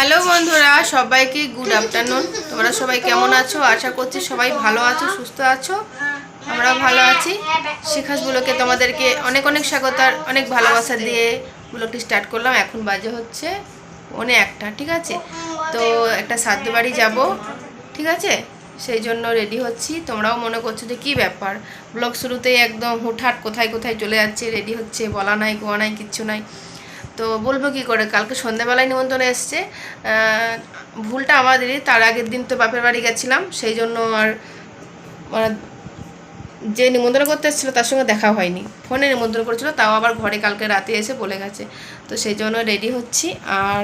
Hello বন্ধুরা, সবাইকে good afternoon তোমরা সবাই কেমন আছো? আশা করছি সবাই ভালো আছো, সুস্থ আছো। আমরাও ভালো আছি। শিখাস ব্লকে তোমাদেরকে অনেক অনেক স্বাগত আর অনেক ভালোবাসা দিয়ে ব্লগটি স্টার্ট করলাম। এখন বাজে হচ্ছে পৌনে একটা, ঠিক আছে? তো একটা সাধ্য বাড়ি যাব, ঠিক আছে? সেই জন্য রেডি হচ্ছি। তোমরাও মনে করছ যে কী ব্যাপার? ব্লগ শুরুতেই একদম হুটহাট কোথায় কোথায় চলে যাচ্ছে রেডি হচ্ছে, বলা নাই গোয়া নাই, কিচ্ছু নাই। তো বলব কি করে? কালকে সন্ধ্যাবেলায় নিমন্ত্রণ এসছে। ভুলটা আমাদেরই, তার আগের দিন তো বাপের বাড়ি গেছিলাম, সেই জন্য আর মানে যে নিমন্ত্রণ করতে এসেছিল তার সঙ্গে দেখা হয়নি। ফোনে নিমন্ত্রণ করেছিল, তাও আবার ঘরে কালকে রাতে এসে বলে গেছে। তো সেই জন্য রেডি হচ্ছি। আর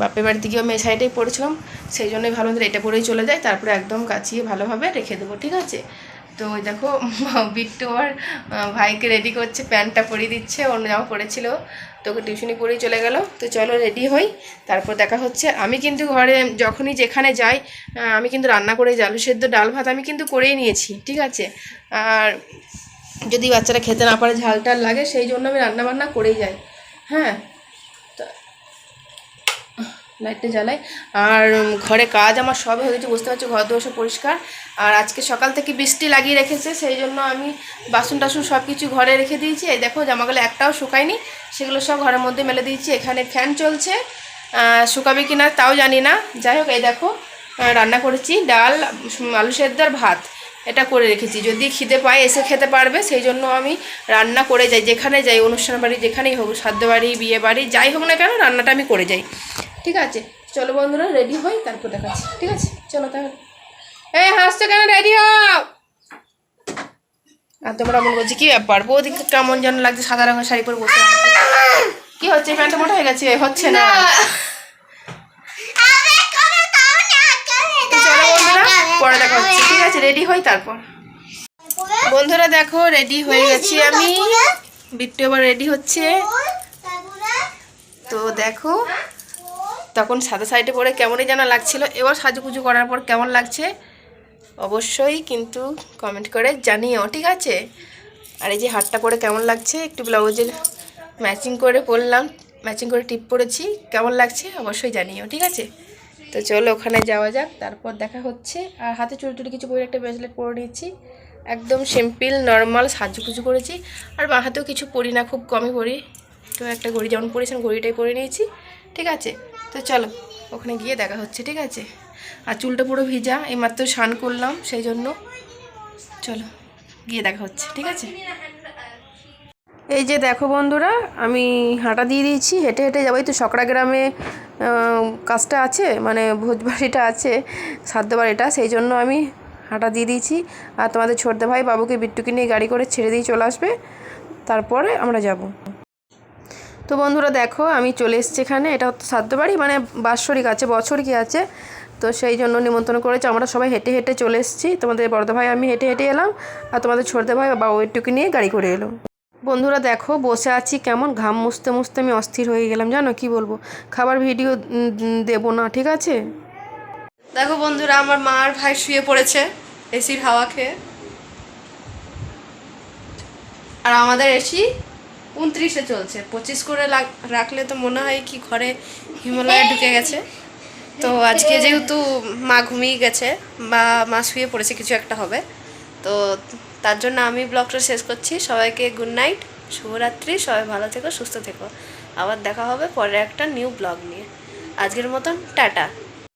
বাপের বাড়িতে গিয়েও মেয়ে শাড়িটাই পরেছিলাম। সেই জন্যই ভালো এটা পরেই চলে যায়, তারপরে একদম কাচিয়ে ভালোভাবে রেখে দেবো, ঠিক আছে? তো ওই দেখো, বিট্টু আর ভাইকে রেডি করছে, প্যান্টটা পরিয়ে দিচ্ছে, অন্য জামা পরেছিল। তোকে টিউশনি পড়েই চলে গেল। তো চলো রেডি হই। তারপর দেখা হচ্ছে, আমি কিন্তু ঘরে যখনই যেখানে যাই আমি কিন্তু রান্না করে যাই আলু সেদ্ধ, ডাল ভাত আমি কিন্তু করেই নিয়েছি, ঠিক আছে? আর যদি বাচ্চারা খেতে না পারে ঝাল টাল লাগে, সেই জন্য আমি রান্নাবান্না করেই যাই। হ্যাঁ? লাইটটা জ্বালাই। আর ঘরে কাজ আমার সব হয়ে গেছে, বুঝতে পারছ ঘর দোষে পরিষ্কার। আর আজকে সকাল থেকে বৃষ্টি লাগিয়ে রেখেছে, সেই জন্য আমি বাসন টাসন সব কিছু ঘরে রেখে দিয়েছি। এই দেখো, জামাগুলো একটাও শুকায়নি, সেগুলো সব ঘরের মধ্যে মেলে দিয়েছি। এখানে ফ্যান চলছে শুকাবে কি না তাও জানি না। যাই হোক, এই দেখো রান্না করেছি, ডাল আলু সেদ্ধ আর ভাত। এটা করে রেখেছি। যদি খিদে পায়, এসে খেতে পারবে, সেই জন্য আমি রান্না করে যাই, যেখানে যাই, অনুষ্ঠান বাড়ি যেখানেই হোক সাধ্য বাড়ি বিয়ে বাড়ি যাই হোক না কেন, রান্নাটা আমি করে যাই। ঠিক আছে? চলো বন্ধুরা রেডি হই তারপর দেখাচ্ছি। ঠিক আছে? চলো তাহলে। এই হাসছো কেন? রেডি হও! আর তোমরা মনে করছি কি ব্যাপার? বৌদিকে কেমন যেন লাগছে সাদা রঙের শাড়ি পরে বসে কি হচ্ছে? প্যান্টটা মোটা হয়ে গেছে? হচ্ছে না। পরে দেখা হচ্ছে। ঠিক আছে রেডি হই তারপর। বন্ধুরা দেখো রেডি হয়ে গেছি আমি। বিট্টু এবার রেডি হচ্ছে। তো দেখো তখন সাদা শাড়িটা পরে কেমনই যেন লাগছিল। এবার সাজুগুজু করার পর কেমন লাগছে? অবশ্যই কিন্তু কমেন্ট করে জানিও, ঠিক আছে? আর এই যে হাটটা পরে কেমন লাগছে? একটু ব্লাউজের ম্যাচিং করে পরলাম ম্যাচিং করে টিপ পরেছি, কেমন লাগছে? অবশ্যই জানিও, ঠিক আছে? তো চলো ওখানে যাওয়া যাক, তারপর দেখা হচ্ছে। আর হাতে চুরি টুরি কিছু পরে একটা ব্রেসলেট পরে নিয়েছি। একদম সিম্পল নর্মাল সাজুগুজু করেছি। আর বাঁ হাতেও কিছু পরি না, খুব কমই পরি। তো একটা ঘড়ি যেমন পরেছিলাম ঘড়িটাই পরে নিয়েছি, ঠিক আছে? তো চলো, ওখানে গিয়ে দেখা হচ্ছে, ঠিক আছে? আর চুলটা পুরো ভিজা, এইমাত্র স্নান করলাম, সেই জন্য চলো, গিয়ে দেখা হচ্ছে, ঠিক আছে? এই যে দেখো বন্ধুরা, আমি হাঁটা দিয়ে দিয়েছি, হেঁটে হেঁটে যাবোই তো সকড়া গ্রামে কাজটা আছে মানে ভোজবাড়িটা আছে বাড়িটা সেই জন্য আমি হাঁটা দিয়ে দিয়েছি। আর তোমাদের ছোটদা ভাই বাবুকে বিট্টুকে নিয়ে গাড়ি করে ছেড়ে দিয়ে চলে আসবে। তারপরে আমরা যাব। তো বন্ধুরা দেখো, আমি চলে এসেছি এখানে। এটা সাধ্য বাড়ি মানে বাৎসরিক আছে বছর কি আছে। তো সেই জন্য নিমন্ত্রণ করেছে। আমরা সবাই হেঁটে হেঁটে চলে এসেছি। তোমাদের বড়দা ভাই, আমি হেঁটে হেঁটে এলাম। আর তোমাদের ছোটদা ভাই বাবু একটুকে নিয়ে গাড়ি করে এলো। বন্ধুরা দেখো, বসে আছি কেমন? ঘাম মুছতে মুছতে আমি অস্থির হয়ে গেলাম, জানো কি বলব? খাবার ভিডিও দেবো না, ঠিক আছে? দেখো বন্ধুরা, আমার মা আর ভাই শুয়ে পড়েছে এসির হাওয়া খেয়ে। আর আমাদের এসি উনত্রিশে চলছে। পঁচিশ করে রাখলে তো মনে হয় কি ঘরে হিমালয়ে ঢুকে গেছে। তো আজকে যেহেতু মা ঘুমিয়ে গেছে বা মা শুয়ে পড়েছে, কিছু একটা হবে। তো তার জন্য আমি ব্লগটা শেষ করছি। সবাইকে গুড নাইট শুভরাত্রি, সবাই ভালো থেকো, সুস্থ থেকো। আবার দেখা হবে পরে একটা নিউ ব্লগ নিয়ে। আজকের মতন, টাটা।